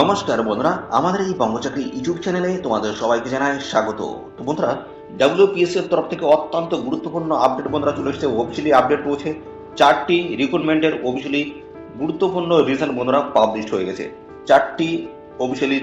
নমস্কার বন্ধুরা, আমাদের এই বঙ্গচাকরি ইউটিউব চ্যানেলে তোমাদের সবাইকে জানাই স্বাগত। তো বন্ধুরা ডাব্লিউপিএস এর তরফ থেকে অত্যন্ত গুরুত্বপূর্ণ আপডেট বন্ধুরা চলে এসেছে অফিসিয়ালি আপডেট রয়েছে। চারটি রিক্রুটমেন্টের অফিসিয়ালি গুরুত্বপূর্ণ রিজন বন্ধুরা পাবলিশ হয়ে গেছে। চারটি অফিসিয়ালি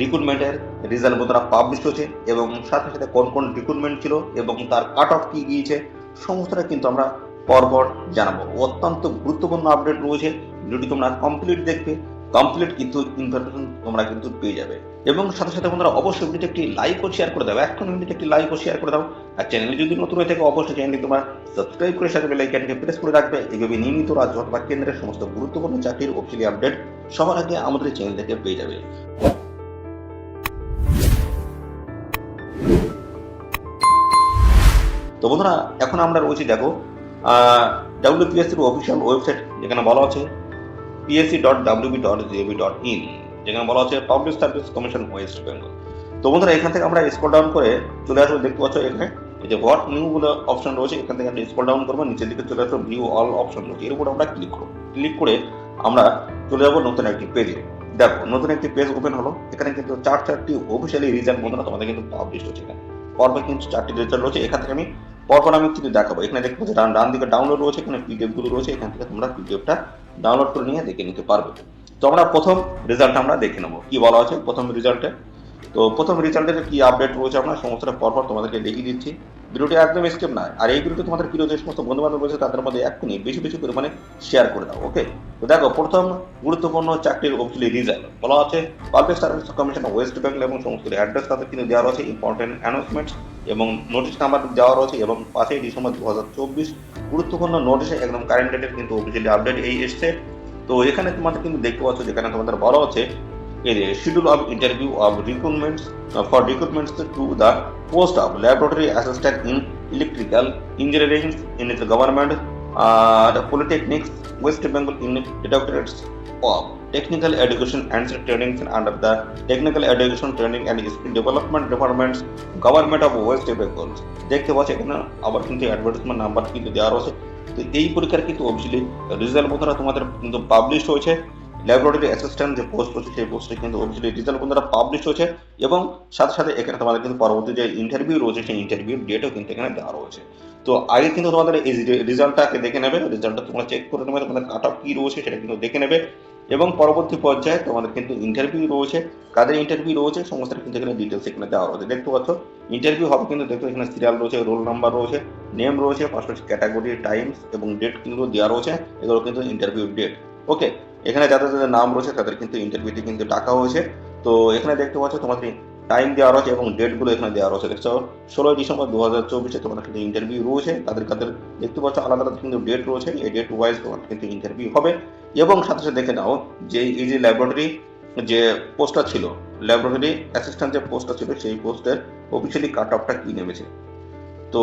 রিক্রুটমেন্টের রেজাল্ট বন্ধুরা পাবলিশ হয়েছে এবং সাথে সাথে কোন কোন রিক্রুটমেন্ট ছিল এবং তার কাট অফ কি গিয়েছে, সমস্তটা কিন্তু আমরা পরপর জানাব। অত্যন্ত গুরুত্বপূর্ণ আপডেট রয়েছে ভিডিওটি তোমরা কমপ্লিট দেখবে। কমপ্লিট কিন্তু ইনফরমেশন তোমরা কিন্তু পেয়ে যাবে। এবং সাথে সাথে বন্ধুরা অবশ্যই ভিডিওতে একটি লাইক ও শেয়ার করে দাও। এখন ভিডিওতে একটি লাইক ও শেয়ার করে দাও। আর চ্যানেলে যদি নতুন হয়ে থাকে, অবশ্যই চ্যানেলটি তোমরা সাবস্ক্রাইব করে সাথে বেলাইকানকে প্রেস করে রাখবে। এইভাবে নিয়মিত রাজ্য অথবা কেন্দ্রের সমস্ত গুরুত্বপূর্ণ চাকরির অফিসিয়ালি আপডেট সবার আগে আমাদের চ্যানেল থেকে পেয়ে যাবে। তো বন্ধুরা, এখন আমরা রয়েছি দেখো ডাব্লিউপিএসসির অফিসিয়াল ওয়েবসাইট যেখানে বলা আছে পিএসসি যেখানে বলা আছে public service commission West Bengal তো বন্ধুরা, এখান থেকে আমরা ডাউন করে চলে আসব, দেখতে পাচ্ছ এখানে এই যে হোয়াট নিউ বলে অপশন রয়েছে, এখান থেকে আমরা ডাউন করব, নিচের দিকে চলে আসব ভিউ অল অপশন রয়েছে। এর উপর আমরা ক্লিক করব। ক্লিক করে আমরা চলে যাব নতুন একটি পেজে দেখো, নতুন একটি পেজ ওপেন হলো। এখানে কিন্তু চার চারটি অফিসিয়ালি রিজাল্ট বন্ধুরা, তোমাদের কিন্তু পাবলিশ হচ্ছে এখানে। কিন্তু চারটি রেজাল্ট রয়েছে। এখান থেকে আমি পরপর আমি কিন্তু দেখাবো। এখানে পাচ্ছি, ডান ডান দিকে ডাউনলোড রয়েছে, এখানে পিডিএফগুলো রয়েছে, এখান থেকে তোমরা পিডিএফটা ডাউনলোড করে নিয়ে দেখে নিতে পারবে। তো আমরা প্রথম রেজাল্ট আমরা দেখে নেব। কি বলা আছে প্রথম রেজাল্টে তো প্রথম রেজাল্টের কি আপডেট রয়েছে আমরা সমস্তটা পরপর তোমাদেরকে দেখিয়ে দিচ্ছি। ভিডিওটি একদম স্কেপ নয়। আর এই ভিডিওটি তোমাদের প্রিয় যে সমস্ত বন্ধু বান্ধব রয়েছে, তাদের মধ্যে এক্ষুনি বেশি বেশি পরিমাণে শেয়ার করে দাও ওকে তো দেখো, প্রথম গুরুত্বপূর্ণ চাকরির অফিসিয়ালি রিজাল্ট বলা আছে public service commission West Bengal এবং সমস্ত অ্যাড্রেস তাদের কিন্তু দেওয়া রয়েছে ইম্পর্টেন্ট অ্যানাউন্সমেন্ট এবং নোটিশ নাম্বার দেওয়া রয়েছে এবং পাঁচই ডিসেম্বর দু হাজার চব্বিশ। গুরুত্বপূর্ণ নোটিশে একদম কারেন্ট ডেটের কিন্তু অফিসিয়ালি আপডেট এই এসছে। তো এখানে তোমাদের কিন্তু দেখতে পাচ্ছ, যেখানে তোমাদের বলা হচ্ছে schedule of interview of recruitments for recruitments to the post of laboratory assistant in electrical engineering in the government R polytechnics West Bengal in doctorates of technical education and training under the technical education, training and skill development departments, government of west bengal. দেখতে পাচ্ছ এখানে আবার কিন্তু advertisement number কিন্তু দেওয়া রয়েছে। তো এই পরীক্ষার কিন্তু অবভিয়াসলি রেজাল্ট বন্ধুরা তোমাদের কিন্তু পাবলিশ হয়েছে। ল্যাবরেটরি অ্যাসিস্ট্যান্ট যে পোস্ট রয়েছে সেই পোস্টে কিন্তু অবভিয়াসলি রেজাল্ট বন্ধুরা পাবলিশ হয়েছে এবং সাথে সাথে এখানে তোমাদের কিন্তু পরবর্তী যে ইন্টারভিউ রয়েছে, সেই ইন্টারভিউ ডেটও কিন্তু এখানে দেওয়া রয়েছে। তো আগে কিন্তু তোমাদের এই রেজাল্টটাকে দেখে নেবে রেজাল্টটা তোমরা চেক করে নেবে, তোমাদের কাট অফ কী রয়েছে সেটা কিন্তু দেখে নেবে। এবং পরবর্তী পর্যায়ে তোমাদের কিন্তু ইন্টারভিউ রয়েছে। কাদের ইন্টারভিউ রয়েছে, সমস্ত কিন্তু এখানে ডিটেলস এখানে দেওয়া রয়েছে। দেখতে পাচ্ছ ইন্টারভিউ হবে কিন্তু দেখো এখানে সিরিয়াল রয়েছে রোল নাম্বার রয়েছে নেম রয়েছে, পাশাপাশি ক্যাটাগরি টাইমস এবং ডেট কিন্তু দেওয়া রয়েছে। এগুলো কিন্তু ইন্টারভিউ ডেট ওকে এখানে যাদের যাদের নাম রয়েছে তাদের কিন্তু ইন্টারভিউতে কিন্তু ডাকা হয়েছে। তো এখানে দেখতে পাচ্ছ তোমাদের টাইম দেওয়া রয়েছে এবং ডেটগুলো এখানে দেওয়া রয়েছে। দেখছ, ষোলোই ডিসেম্বর দু হাজার চব্বিশে তোমাদের কিন্তু ইন্টারভিউ রয়েছে। তাদের কাদের দেখতে পাচ্ছ, আলাদা আলাদা কিন্তু ডেট রয়েছে। এই ডেট ওয়াইজ তোমার কিন্তু ইন্টারভিউ হবে। এবং সাথে সাথে দেখে নাও যে এই যে ল্যাবরেটরি যে পোস্টটা ছিল ল্যাবরেটরি অ্যাসিস্ট্যান্ট যে পোস্টটা ছিল, সেই পোস্টের অফিসিয়ালি কাট অফটা কি নেমেছে? তো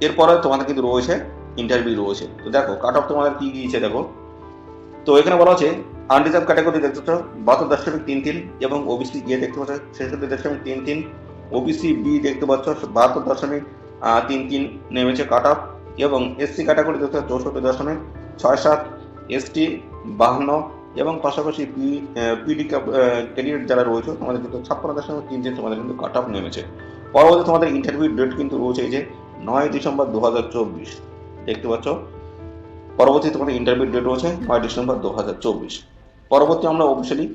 এরপরে তোমাদের কিন্তু রয়েছে ইন্টারভিউ রয়েছে। তো দেখো কাট অফ তোমাদের কি গিয়েছে দেখো। তো এখানে বলা আছে আনরিজার্ভ ক্যাটাগরি দেখতে পাচ্ছ বাহাত্তর দশমিক তিন তিন এবং ওবিসি এ দেখতে পাচ্ছ ছেষট্টি দশমিক তিন তিন ওবিসি বি দেখতে পাচ্ছ, বাহাত্তর দশমিক তিন তিন নেমেছে কাট অফ এবং এসসি ক্যাটাগরি দেখতে পাচ্ছ, চৌষট্টি দশমিক ছয় সাত এসটি বাহান্ন এবং পাশাপাশি পি পিডি ক্যারিয়ার যারা রয়েছে, তোমাদের কিন্তু ছাপ্পান্ন দশমিক তিন তিন তোমাদের কিন্তু কাট অফ নেমেছে। পরবর্তী তোমাদের ইন্টারভিউ ডেট কিন্তু রয়েছে এই যে নয় ডিসেম্বর দু হাজার চব্বিশ। দেখতে পাচ্ছ, পরবর্তী তোমাদের ইন্টারভিউ ডেট রয়েছে নয় ডিসেম্বর দু হাজার চব্বিশ। পরবর্তী আমরা অফিসিয়ালি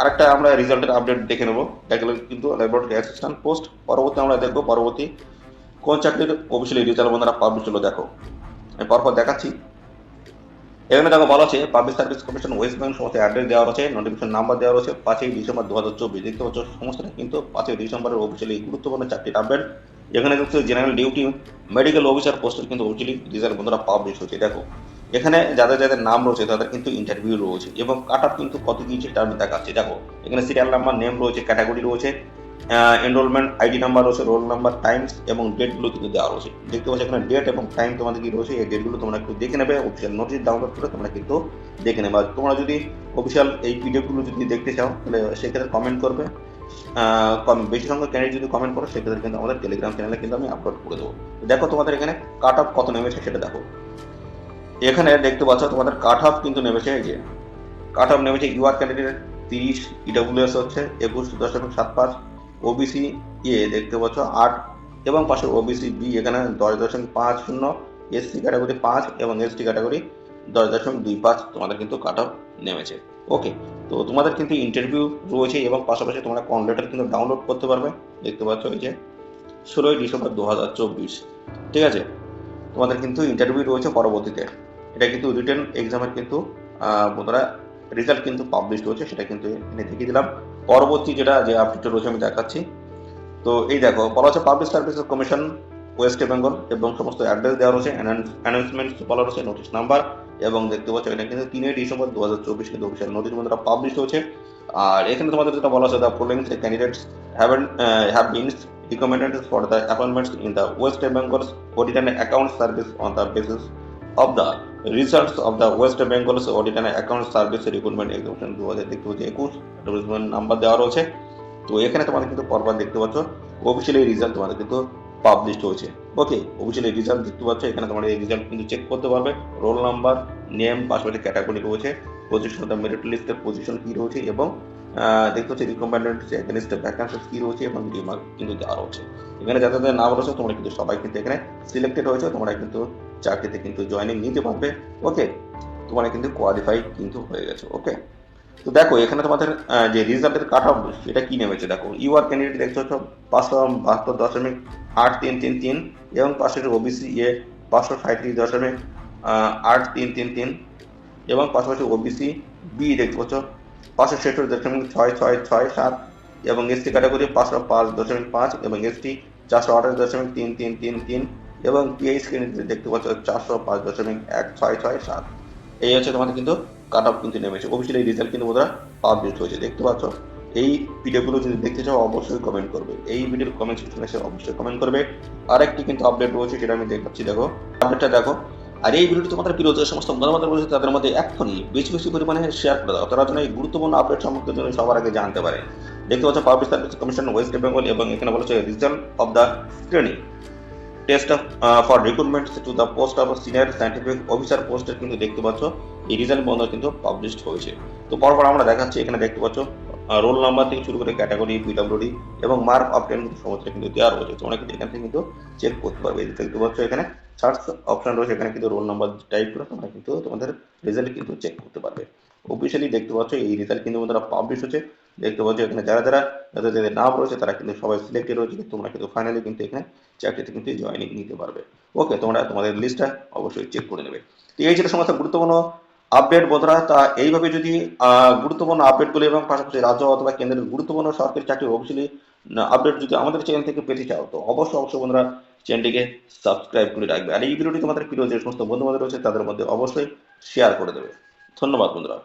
আরেকটা আমরা রেজাল্টের আপডেট দেখে নেব। দেখলে কিন্তু ল্যাবরেটরি অ্যাসিস্ট্যান্ট পোস্ট পরবর্তী আমরা দেখব, পরবর্তী কোন চাকরির অফিসিয়ালি রেজাল্ট বন্ধুরা পাবলিশ হলো, দেখো। আমি পরপর দেখাচ্ছি। এখানে দেখো বলা আছে public service commission West Bengal সমস্ত অ্যাড্রেস দেওয়া রয়েছে নোটিফিকেশন নাম্বার দেওয়া রয়েছে, পাঁচই ডিসেম্বর দু হাজার চব্বিশ। দেখতে পাচ্ছ সমস্তটা কিন্তু পাঁচই ডিসেম্বরের অফিসিয়ালি গুরুত্বপূর্ণ চাকরির আপডেট এখানে দেখছ জেনারেল ডিউটি মেডিকেল অফিসার পোস্টের কিন্তু অফিসিয়ালি রেজাল্ট বন্ধুরা পাবলিশ হচ্ছে দেখো। এখানে যাদের যাদের নাম রয়েছে, তাদের কিন্তু ইন্টারভিউ রয়েছে এবং কাট কিন্তু কত গিয়েছে সেটা আমি দেখাচ্ছি। দেখো, এখানে সিরিয়াল নাম্বার নেম রয়েছে ক্যাটাগরি রয়েছে এনরোলমেন্ট আইডি নাম্বার রয়েছে রোল নাম্বার টাইমস এবং ডেটগুলো কিন্তু দেওয়া রয়েছে। দেখতে পাচ্ছ এখানে ডেট এবং টাইম তোমাদের কি রয়েছে, এই ডেটগুলো তোমরা একটু দেখে নেবে অফিসিয়াল নোটিশ ডাউনলোড করে তোমরা কিন্তু দেখে নেবে। তোমরা যদি অফিসিয়াল এই পিডিএফগুলো যদি দেখতে চাও, তাহলে সেক্ষেত্রে কমেন্ট করবে। বেশি সংখ্যক ক্যান্ডিডেট যদি কমেন্ট করো, সেক্ষেত্রে কিন্তু আমাদের টেলিগ্রাম চ্যানেলে কিন্তু আমি আপলোড করে দেবো। দেখো তোমাদের এখানে কাট অফ কত নেমেছে সেটা দেখো। এখানে দেখতে পাচ্ছ তোমাদের কাট অফ কিন্তু নেমেছে এই যে কাট অফ নেমেছে ইউআর ক্যান্ডিডেট তিরিশ ইডাব্লিউএস হচ্ছে, একুশ, দশমিক সাত পাঁচ ওবিসি এ দেখতে পাচ্ছ আট, এবং পাশে ওবিসি বি এখানে দশ দশমিক পাঁচ শূন্য এসসি ক্যাটাগরি পাঁচ এবং এসটি ক্যাটাগরি দশ দশমিক দুই পাঁচ তোমাদের কিন্তু কাট অফ নেমেছে। ওকে তো তোমাদের কিন্তু ইন্টারভিউ রয়েছে এবং পাশাপাশি তোমরা কল লেটার কিন্তু ডাউনলোড করতে পারবে। দেখতে পাচ্ছ এই যে, ষোলোই ডিসেম্বর দু হাজার চব্বিশ, ঠিক আছে? তোমাদের কিন্তু ইন্টারভিউ রয়েছে পরবর্তীতে। এটা কিন্তু রিটেন এক্সামের কিন্তু বন্ধুরা রেজাল্ট কিন্তু পাবলিশ হয়েছে, সেটা কিন্তু এখানে দেখিয়ে দিলাম। পরবর্তী যেটা, যে আপডেট রয়েছে, আমি দেখাচ্ছি। তো এই দেখো, বলা হচ্ছে public services commission West Bengal এবং সমস্ত অ্যাড্রেস দেওয়া রয়েছে অ্যানাউন্সমেন্ট বলা রয়েছে নোটিশ নাম্বার এবং দেখতে পাচ্ছ এটা কিন্তু তিনই ডিসেম্বর দু হাজার চব্বিশ কিন্তু অফিসিয়াল নোটিশ বন্ধুরা পাবলিশ হয়েছে। আর এখানে তোমাদের যেটা বলা হচ্ছে the following candidates haven have been recommended for the appointments in the West Bengal's Audit and Account Service on the of the results of the West Bengal's Audit and Account Service Recruitment Examination দু হাজার একুশ number দেওয়া রয়েছে। তো এখানে তোমাদের কিন্তু পরপর দেখতে পাচ্ছ অফিসিয়ালি রেজাল্ট তোমাদের কিন্তু পাবলিশ হয়েছে। ওকে অফিসিয়ালি রেজাল্ট দেখতে পাচ্ছ, এখানে তোমাদের এই রেজাল্ট কিন্তু চেক করতে পারবে। রোল নাম্বার নেম পাশাপাশি ক্যাটাগরি রয়েছে। পজিশন মেরিট লিস্টের পজিশন কি রয়েছে এবং দেখতে হচ্ছে রিকমেন্ডেড এগেনস্ট ভ্যাকান্সিস কি রয়েছে এবং রিমার্ক কিন্তু দেওয়া রয়েছে। এখানে যাদের নাম রয়েছে, তোমরা কিন্তু সবাই কিন্তু এখানে সিলেক্টেড হয়েছে, তোমরা কিন্তু চাকরিতে কিন্তু জয়েনিং নিতে পারবে ওকে তোমার কিন্তু কোয়ালিফাই কিন্তু হয়ে গেছে ওকে তো দেখো, এখানে তোমাদের যে রেজাল্টের কাট অফ এটা কি নেমেছে? দেখো ইউআর ক্যান্ডিডেট দেখতে হচ্ছে পাঁচশো বাহাত্তর দশমিক আট তিন তিন তিন এবং পাশের ওবিসি এ পাঁচশো সাঁত্রিশ দশমিক আট তিন তিন তিন এবং পাশাপাশি ওবিসি বি দেখতে পাচ্ছ, পাঁচশো ছেষট্টি দশমিক ছয় ছয় ছয় সাত এবং এসটি ক্যাটাগরি পাঁচশো পাঁচ দশমিক পাঁচ এবং এসটি চারশো আঠাশ দশমিক তিন তিন তিন তিন। এবং পিএইচ ক্যান্ডিডেট দেখতে পাচ্ছ চারশো পাঁচ দশমিক এক ছয় ছয় সাত। এই হচ্ছে তোমাদের কিন্তু কাট অফ কিন্তু নেমেছে। অফিসিয়াল এই রেজাল্ট কিন্তু ওরা পাবলিশ হয়েছে। দেখতে পাচ্ছ? এই ভিডিওগুলো যদি দেখতে চাও, অবশ্যই কমেন্ট করবে। এই ভিডিওর কমেন্ট সেকশনে এসে অবশ্যই কমেন্ট করবে। আরেকটি কিন্তু আপডেট রয়েছে, সেটা আমি দেখাচ্ছি দেখো। আপডেটটা দেখো। আর এই ভিডিওটি তোমাদের প্রিয় যে সমস্ত বন্ধুবান্ধব রয়েছে, তাদের মধ্যে এক্ষুনি বেশি বেশি পরিমাণে শেয়ার করে দাও। তারা যেন এই গুরুত্বপূর্ণ আপডেট সম্পর্কে যেন সবার আগে জানতে পারে। দেখতে পাচ্ছ public service commission West Bengal এবং এখানে বলেছে result of the screening test for recruitment to the post of senior scientific officer পোস্টের কিন্তু দেখতে পাচ্ছ। এই রেজাল্ট বন্ধ কিন্তু পাবলিশড হয়েছে। তো পরপর আমরা দেখাচ্ছি, এখানে দেখতে পাচ্ছ রোল নাম্বার থেকে শুরু করে ক্যাটাগরি পিডব্লিউডি এবং মার্ক অফ টেন সমস্ত কিন্তু দেওয়া রয়েছে। তোমরা কিন্তু এখান থেকে কিন্তু চেক করতে পারবে। দেখতে পাচ্ছ, এখানে সার্চ অপশন রয়েছে। এখানে কিন্তু রোল নাম্বার টাইপ করে তোমরা কিন্তু তোমাদের রেজাল্ট কিন্তু চেক করতে পারবে। অফিসিয়ালি দেখতে পাচ্ছ, এই রেজাল্ট কিন্তু তারা পাবলিশ হচ্ছে দেখতে পাচ্ছ এখানে যারা যারা, যাদের যাদের নাম রয়েছে, তারা কিন্তু সবাই সিলেক্টেড রয়েছে। তোমরা কিন্তু ফাইনালি কিন্তু এখানে চাকরিতে কিন্তু জয়েনিং নিতে পারবে। ওকে তোমরা তোমাদের লিস্টটা অবশ্যই চেক করে নেবে। তো এই ছিল সমস্ত গুরুত্বপূর্ণ আপডেট বন্ধুরা। তা এইভাবে যদি গুরুত্বপূর্ণ আপডেটগুলো এবং পাশাপাশি রাজ্য অথবা কেন্দ্রের গুরুত্বপূর্ণ সরকারি চাকরির অফিসিয়ালি আপডেট যদি আমাদের চ্যানেল থেকে পেতে চাও, তো অবশ্যই অবশ্যই বন্ধুরা চ্যানেলটিকে সাবস্ক্রাইব করে রাখবে। আর এই ভিডিওটি তোমাদের প্রিয় যে সমস্ত বন্ধু বান্ধব রয়েছে, তাদের মধ্যে অবশ্যই শেয়ার করে দেবে। ধন্যবাদ বন্ধুরা।